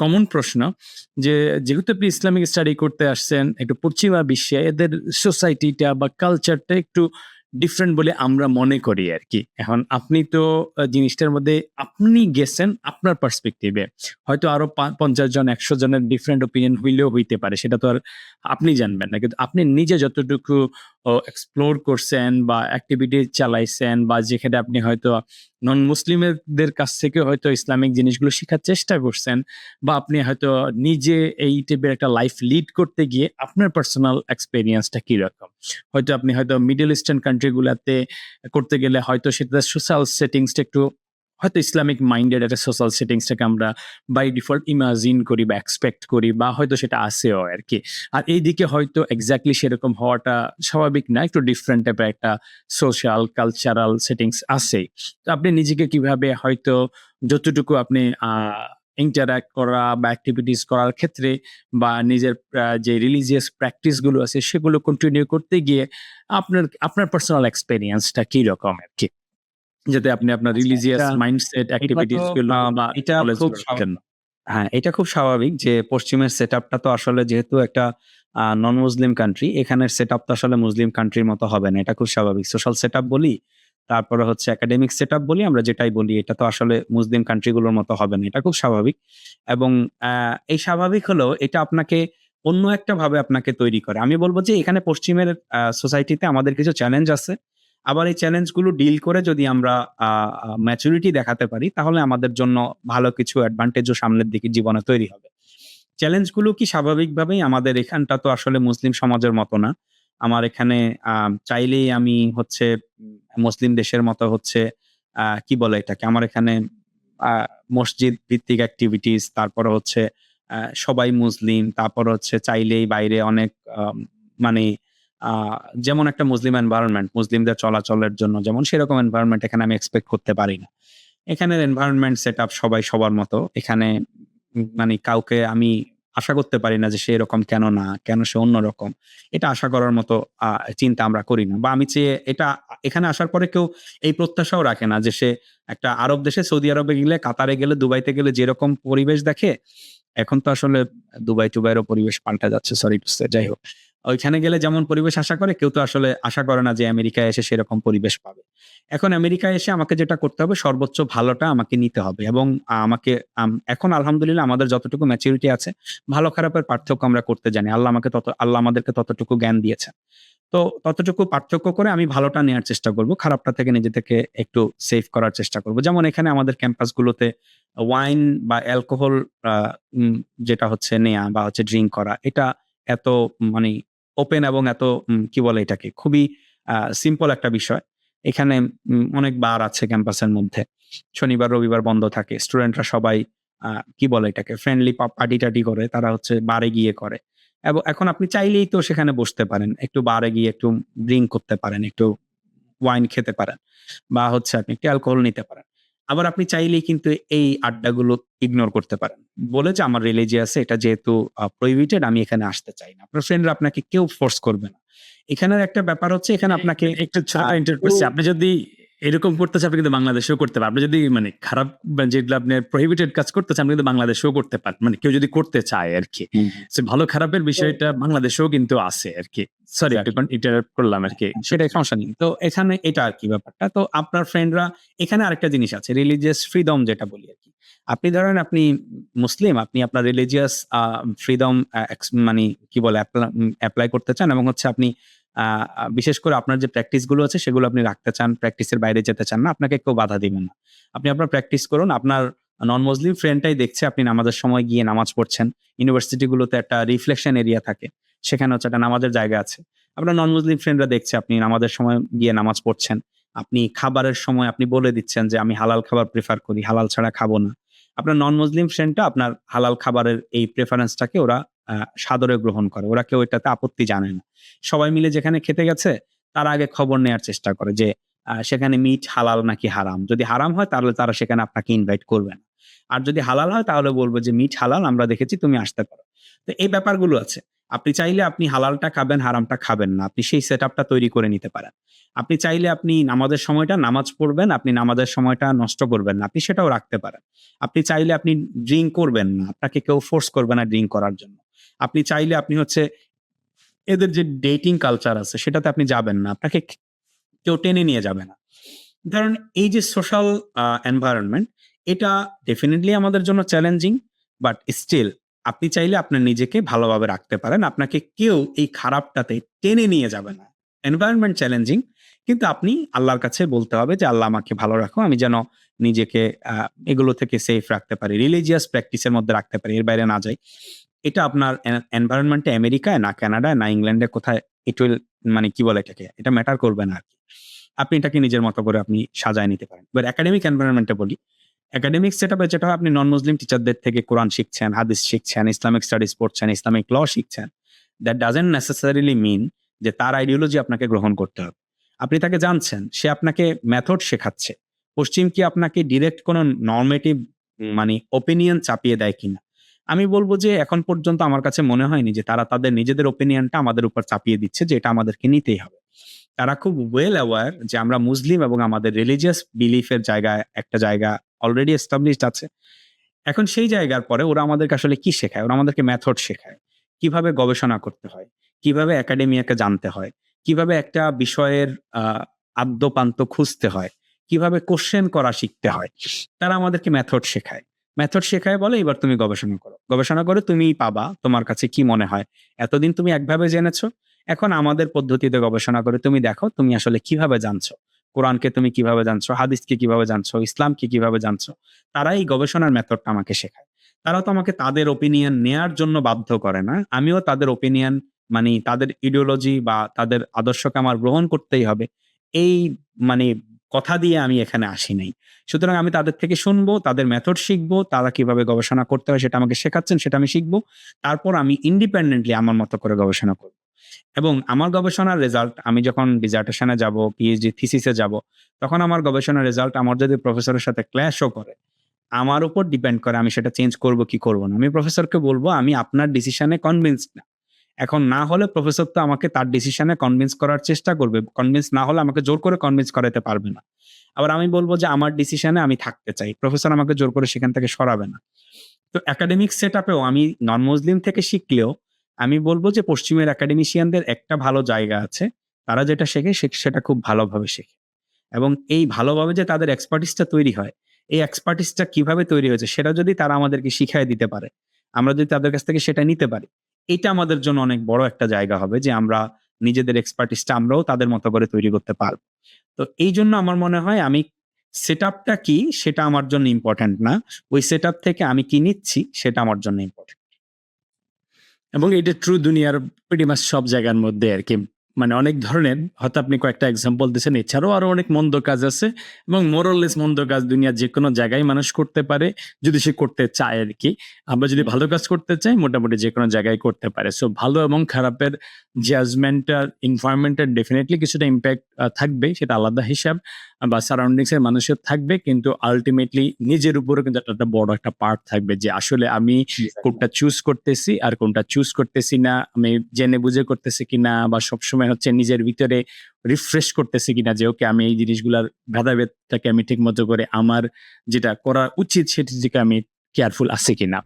Common প্রশ্ন যে, যেহেতু আপনি ইসলামিক স্টাডি করতে আসছেন, একটু পশ্চিমা বিশ্বে, এদের সোসাইটিটা বা কালচারটা একটু ডিফারেন্ট বলে আমরা মনে করি আর কি এখন আপনি তো জিনিসটার মধ্যে আপনি গেছেন আপনার পার্সপেক্টিভে হয়তো আরও পঞ্চাশ জন, একশো জনের ডিফারেন্ট ওপিনিয়ন হইলেও হইতে পারে, সেটা তো আর আপনি জানবেন না। কিন্তু আপনি নিজে যতটুকু এক্সপ্লোর করছেন বা অ্যাক্টিভিটি চালাইছেন বা যেখানে আপনি হয়তো নন মুসলিমদের কাছ থেকে হয়তো ইসলামিক জিনিসগুলো শেখার চেষ্টা করছেন বা আপনি হয়তো নিজে এই টাইপের একটা লাইফ লিড করতে গিয়ে আপনার পার্সোনাল এক্সপেরিয়েন্সটা কীরকম? হয়তো আপনি হয়তো মিডল ইস্টার্ন কান্ট্রিগুলোতে করতে গেলে হয়তো সেটা সোশ্যাল সেটিংসটা একটু হয়তো ইসলামিক মাইন্ডেড একটা সোশ্যাল সেটিংসটাকে আমরা বাই ডিফল্ট ইমাজিন করি বা এক্সপেক্ট করি বা হয়তো সেটা আসেও আর কি আর এইদিকে হয়তো এক্স্যাক্টলি সেরকম হওয়াটা স্বাভাবিক না, একটু ডিফারেন্ট টাইপের একটা সোশ্যাল কালচারাল সেটিংস আছে তো আপনি নিজেকে কীভাবে হয়তো যতটুকু আপনি ইন্টারাক্ট করা বা অ্যাক্টিভিটিস করার ক্ষেত্রে বা নিজের যে রিলিজিয়াস প্র্যাকটিসগুলো আছে সেগুলো কন্টিনিউ করতে গিয়ে আপনার আপনার পার্সোনাল এক্সপেরিয়েন্সটা কি রকম আর কি যাতে আপনি আপনার আচ্ছা, রিলিজিয়াস এটা- মাইন্ডসেট অ্যাক্টিভিটিস তো, গুলো বা এটা খুবগুলো স্বাভাবিক। রাখেন। হ্যাঁ এটা খুব স্বাভাবিক যে পশ্চিমের সেট আপটা তো আসলে যেহেতু একটা নন মুসলিম কান্ট্রি এখানের সেট আপ তো আসলে মুসলিম কান্ট্রির মতো হবে না এটা খুব স্বাভাবিক সোশ্যাল সেট আপ বলি তারপরে হচ্ছে একাডেমিক সেট আপ বলি আমরা যেটাই বলি এটা তো আসলে মুসলিম কান্ট্রিগুলোর মতো হবে না এটা খুব স্বাভাবিক এবং আহ, এই স্বাভাবিক হলেও এটা আপনাকে অন্য একটা ভাবে আপনাকে তৈরি করে আমি বলব যে এখানে পশ্চিমের সোসাইটিতে আমাদের কিছু চ্যালেঞ্জ আছে আবার এই চ্যালেঞ্জগুলো ডিল করে যদি আমরা ম্যাচুরিটি দেখাতে পারি, তাহলে আমাদের জন্য ভালো কিছু অ্যাডভান্টেজও সামনের দিকে জীবনে তৈরি হবে। চ্যালেঞ্জগুলো কি স্বাভাবিকভাবেই আমাদের এখানটা তো আসলে মুসলিম সমাজের মতো না। আমার এখানে চাইলেই আমি হচ্ছে মুসলিম দেশের মতো হচ্ছে কি বলে এটাকে? আমার এখানে মসজিদ ভিত্তিক অ্যাক্টিভিটিস তারপর হচ্ছে সবাই মুসলিম, তারপর হচ্ছে চাইলেই বাইরে অনেক মানে যেমন একটা মুসলিম এনভায়রনমেন্ট মুসলিমদের চলাচলের জন্য যেমন সেরকম এনভায়রনমেন্ট এখানে আমি এক্সপেক্ট করতে পারি না। এখানের এনভায়রনমেন্ট সেট আপ সবাই সবার মতো। এখানে মানে কাউকে আমি আশা করতে পারি না যে সে এরকম কেন না, কেন সে অন্যরকম এটা আশা করার মতো চিন্তা আমরা করি না। বা আমি চেয়ে এটা, এখানে আসার পরে কেউ এই প্রত্যাশাও রাখে না যে সে একটা আরব দেশে সৌদি আরবে গেলে, কাতারে গেলে, দুবাইতে গেলে যেরকম পরিবেশ দেখে, এখন তো আসলে দুবাই টুবাইয়েরও পরিবেশ পাল্টা যাচ্ছে সরি যাই হোক। ওইখানে গেলে যেমন পরিবেশ আশা করে কেউ তো আসলে আশা করে না যে আমেরিকায় এসে সেরকম পরিবেশ পাবে। এখন আমেরিকায় এসে আমাকে যেটা করতে হবে সর্বোচ্চ ভালোটা আমাকে নিতে হবে এবং আমাকে আম, এখন আলহামদুলিল্লাহ আমাদের যতটুকু ম্যাচুরিটি আছে ভালো খারাপের পার্থক্য আমরা করতে জানি। আল্লাহ আমাকে তত আল্লাহ আমাদেরকে ততটুকু জ্ঞান দিয়েছেন। তো ততটুকু পার্থক্য করে আমি ভালোটা নেওয়ার চেষ্টা করব খারাপটা থেকে নিজে থেকে একটু সেভ করার চেষ্টা করব। যেমন এখানে আমাদের ক্যাম্পাসগুলোতে ওয়াইন বা অ্যালকোহল যেটা হচ্ছে নেয়া বা হচ্ছে ড্রিঙ্ক করা এটা এত মানে ওপেন এবং এত কি বলে এটাকে, খুবই সিম্পল একটা বিষয়। এখানে অনেক বার আছে ক্যাম্পাসের মধ্যে। শনিবার, রবিবার বন্ধ থাকে। স্টুডেন্টরা সবাই কি বলে এটাকে ফ্রেন্ডলি পার্টি টাটি করে। তারা হচ্ছে বারে গিয়ে করে। এবং, এখন আপনি চাইলেই তো সেখানে বসতে পারেন। একটু বারে গিয়ে একটু ড্রিঙ্ক করতে পারেন, একটু ওয়াইন খেতে পারেন। বা হচ্ছে আপনি একটু অ্যালকোহল নিতে পারেন। আবার আপনি চাইলেই কিন্তু এই আড্ডাগুলো ইগনোর করতে পারেন। বলে যে আমার রিলিজিয়াসে এটা যেহেতু প্রহিবিটেড আমি এখানে আসতে চাই না। আপনার ফ্রেন্ডরা আপনাকে কেউ ফোর্স করবে না। এখানের একটা ব্যাপার হচ্ছে এখানে আপনাকে একটু ছোট আহ, ইন্টার করছি। আপনি যদি এরকম করতে আপনি কিন্তু বাংলাদেশেও করতে পারেন। আপনি যদি মানে খারাপ যেগুলো আপনি প্রহিবিটেড কাজ করতে চান আপনি কিন্তু বাংলাদেশেও করতে পারেন। মানে কেউ যদি করতে চায় আর কি সে ভালো খারাপের বিষয়টা বাংলাদেশেও কিন্তু আছে আর কি সরি একটু করলাম আর কি সেটাই সমস্যা নেই। তো এখানে এটা আর কি ব্যাপারটা। তো আপনার ফ্রেন্ডরা এখানে আরেকটা জিনিস আছে রিলিজিয়াস ফ্রিডম যেটা বলি আর কি আপনি ধরেন আপনি মুসলিম আপনি আপনার রিলিজিয়াস ফ্রিডম মানে কি বলে অ্যাপ্লাই করতে চান এবং হচ্ছে আপনি বিশেষ করে আপনার যে প্র্যাকটিসগুলো আছে, সেগুলো আপনি রাখতে চান প্র্যাকটিসের বাইরে যেতে চান না, আপনাকে কেউ বাধা দিবেন না। আপনি আপনার প্র্যাকটিস করুন, আপনার নন মুসলিম ফ্রেন্ডটাই দেখছে, আপনি নামাজের সময় গিয়ে নামাজ পড়ছেন। ইউনিভার্সিটি গুলোতে একটা রিফ্লেকশন এরিয়া থাকে সেখানে হচ্ছে একটা নামাজের জায়গা আছে। আপনার নন মুসলিম ফ্রেন্ডরা দেখছে, আপনি নামাজের সময় গিয়ে নামাজ পড়ছেন। আপনি খাবারের সময় আপনি বলে দিচ্ছেন যে, আমি হালাল খাবার প্রেফার করি, হালাল ছাড়া খাব না। আপনার নন মুসলিম ফ্রেন্ডটা আপনার হালাল খাবারের এই প্রেফারেন্সটাকে ওরা সাদরে গ্রহণ করে। ওরা কেউ এটাতে আপত্তি জানে না। সবাই মিলে যেখানে খেতে গেছে, তার আগে খবর নেওয়ার চেষ্টা করে যে সেখানে মিট হালাল নাকি হারাম? যদি হারাম হয়, তাহলে তারা সেখানে আপনাকে ইনভাইট করবে না। আর যদি হালাল হয়, তাহলে বলব যে মিট হালাল, আমরা দেখেছি তুমি আসতে পারো। তো এই ব্যাপারগুলো আছে। আপনি চাইলে আপনি হালালটা খাবেন, হারামটা খাবেন না। আপনি সেই সেট তৈরি করে নিতে পারেন। আপনি চাইলে আপনি নামাজের সময়টা নামাজ পড়বেন, আপনি নামাজের সময়টা নষ্ট করবেন না। আপনি সেটাও রাখতে পারেন। আপনি চাইলে আপনি ড্রিঙ্ক করবেন না। আপনাকে কেউ ফোর্স করবে না ড্রিঙ্ক করার জন্য। আপনি চাইলে আপনি হচ্ছে এদের যে ডেটিং কালচার আছে, সেটাতে আপনি যাবেন না। আপনাকে কেউ টেনে নিয়ে যাবে না। ধরেন এই যে সোশ্যাল এনভায়রনমেন্ট এটা ডেফিনেটলি আমাদের জন্য চ্যালেঞ্জিং বাট স্টিল আপনি চাইলে আপনার নিজেকে ভালোভাবে রাখতে পারেন। আপনাকে কেউ এই খারাপটাতে টেনে নিয়ে যাবে না। এনভায়রনমেন্ট চ্যালেঞ্জিং কিন্তু আপনি আল্লাহর কাছে বলতে হবে যে, আল্লাহ আমাকে ভালো রাখো, আমি যেন নিজেকে এগুলো থেকে সেফ রাখতে পারি রিলিজিয়াস প্র্যাকটিসের মধ্যে রাখতে পারি, এর বাইরে না যাই। এটা আপনার এনভায়রনমেন্টে আমেরিকায়, না কানাডায়, না ইংল্যান্ডে, কোথায় ইট উইল মানে কি বলে এটাকে, এটা ম্যাটার করবে না আর কি আপনি এটাকে নিজের মতো করে আপনি সাজায় নিতে পারেন। এবার একাডেমিক এনভায়রনমেন্টে বলি একাডেমিক সেট আপে যেটা হয়, আপনি নন মুসলিম টিচারদের থেকে কোরআন শিখছেন হাদিস শিখছেন ইসলামিক স্টাডিজ পড়ছেন ইসলামিক ল শিখছেন দ্যাট ডাজেন্ট নেসেসারিলি মিন যে তার আইডিওলজি আপনাকে গ্রহণ করতে হবে। আপনি তাকে জানছেন, সে আপনাকে মেথড শেখাচ্ছে। পশ্চিম কি আপনাকে ডিরেক্ট কোনো নর্মেটিভ মানে ওপিনিয়ন চাপিয়ে দেয় কিনা? আমি বলব যে এখন পর্যন্ত আমার কাছে মনে হয়নি যে তারা তাদের নিজেদের ওপিনিয়নটা আমাদের উপর চাপিয়ে দিচ্ছে, যে এটা আমাদেরকে নিতেই হবে। তারা খুব ওয়েল অ্যাওয়ার যে আমরা মুসলিম এবং আমাদের রিলিজিয়াস বিলিফের জায়গায় একটা জায়গা অলরেডি এস্টাবলিশড আছে। এখন সেই জায়গার পরে ওরা আমাদেরকে আসলে কি শেখায়? ওরা আমাদেরকে মেথড শেখায়। কীভাবে গবেষণা করতে হয়? কীভাবে একাডেমিয়াকে জানতে হয়? কীভাবে একটা বিষয়ের আদ্যপান্ত খুঁজতে হয়? কীভাবে কোশ্চেন করা শিখতে হয়? তারা আমাদেরকে মেথড শেখায়। মেথড শেখায় বলে, এবার তুমি গবেষণা করো। গবেষণা করে তুমি পাবা তোমার কাছে কি মনে হয়। এতদিন তুমি একভাবে জেনেছো। এখন আমাদের পদ্ধতিতে গবেষণা করে তুমি দেখো তুমি আসলে কীভাবে জানছো। কোরআনকে তুমি কীভাবে জানছো, হাদিসকে কীভাবে জানছো, ইসলামকে কীভাবে জানছো। তারা এই গবেষণার মেথডটা আমাকে শেখায়। তারা তো আমাকে তাদের ওপিনিয়ন নেয়ার জন্য বাধ্য করে না। আমিও তাদের ওপিনিয়ন মানে তাদের ইডিওলজি বা তাদের আদর্শকে আমার গ্রহণ করতেই হবে। এই মানে কথা দিয়ে আমি এখানে আসি নাই। সুতরাং আমি তাদের থেকে শুনব, তাদের মেথড শিখব, তারা কীভাবে গবেষণা করতে হয় সেটা আমাকে শেখাচ্ছেন, সেটা আমি শিখব। তারপর আমি ইন্ডিপেন্ডেন্টলি আমার মতো করে গবেষণা করব। এবং আমার গবেষণার রেজাল্ট আমি যখন ডিজার্টেশনে যাব পিএইচডি থিসিসে যাব, তখন আমার গবেষণার রেজাল্ট আমার যদি প্রফেসরের সাথে ক্ল্যাশও করে, আমার উপর ডিপেন্ড করে আমি সেটা চেঞ্জ করব কি করব না। আমি প্রফেসরকে বলব, আমি আপনার ডিসিশনে কনভিন্স না। এখন না হলে প্রফেসর তো আমাকে তার ডিসিশনে কনভিন্স করার চেষ্টা করবে। কনভিন্স না হলে আমাকে জোর করে কনভিন্স করাতে পারবে না। আবার আমি বলব যে আমার ডিসিশনে আমি থাকতে চাই। প্রফেসর আমাকে জোর করে সেখান থেকে সরাবে না। তো একাডেমিক সেট আপেও আমি নন মুসলিম থেকে শিখলেও আমি বলব যে পশ্চিমের একাডেমিশিয়ানদের একটা ভালো জায়গা আছে। তারা যেটা শেখে সেটা খুব ভালোভাবে শেখে। এবং এই ভালোভাবে যে তাদের এক্সপার্টিসটা তৈরি হয়, এই এক্সপার্টিসটা কীভাবে তৈরি হয়েছে, সেটা যদি তারা আমাদেরকে শিখাই দিতে পারে, আমরা যদি তাদের কাছ থেকে সেটা নিতে পারি এটা আমাদের জন্য অনেক বড় একটা জায়গা হবে যে আমরা নিজেদের এক্সপার্টিসটা আমরাও তাদের মতো করে তৈরি করতে পারব। তো এই জন্য আমার মনে হয় আমি সেট আপটা কি সেটা আমার জন্য ইম্পর্ট্যান্ট না। ওই সেট থেকে আমি কি নিচ্ছি সেটা আমার জন্য ইম্পর্টেন্ট এবং এটা ট্রু দুনিয়ার প্রিটি সব জায়গার মধ্যে আর কি মানে অনেক ধরনের হয়তো আপনি কয়েকটা এক্সাম্পল দিয়েছেন এছাড়াও আরও অনেক মন্দ কাজ আছে এবং মোরলেস মন্দ কাজ দুনিয়ার যে কোনো জায়গায় মানুষ করতে পারে যদি সে করতে চায় আর কি। আমরা যদি ভালো কাজ করতে চাই মোটামুটি যে কোনো জায়গায় করতে পারে। সো ভালো এবং খারাপের জাজমেন্টার এনভায়রনমেন্টের ডেফিনেটলি কিছুটা ইম্প্যাক্ট থাকবে সেটা আলাদা হিসাব বা সারাউন্ডিংস এর মানুষের থাকবে কিন্তু আলটিমেটলি নিজের উপরে কিন্তু একটা একটা বড় একটা পার্ট থাকবে যে আসলে আমি কোনটা চুজ করতেছি আর কোনটা চুজ করতেছি না আমি জেনে বুঝে করতেছি কিনা বা সবসময় হচ্ছে নিজের ভিতরে রিফ্রেশ করতেছে কিনা যে, ওকে, আমি এই জিনিসগুলার ভেদাভেদটাকে আমি ঠিক মতো করে আমার যেটা করা উচিত সেটি থেকে আমি কেয়ারফুল আছে কিনা?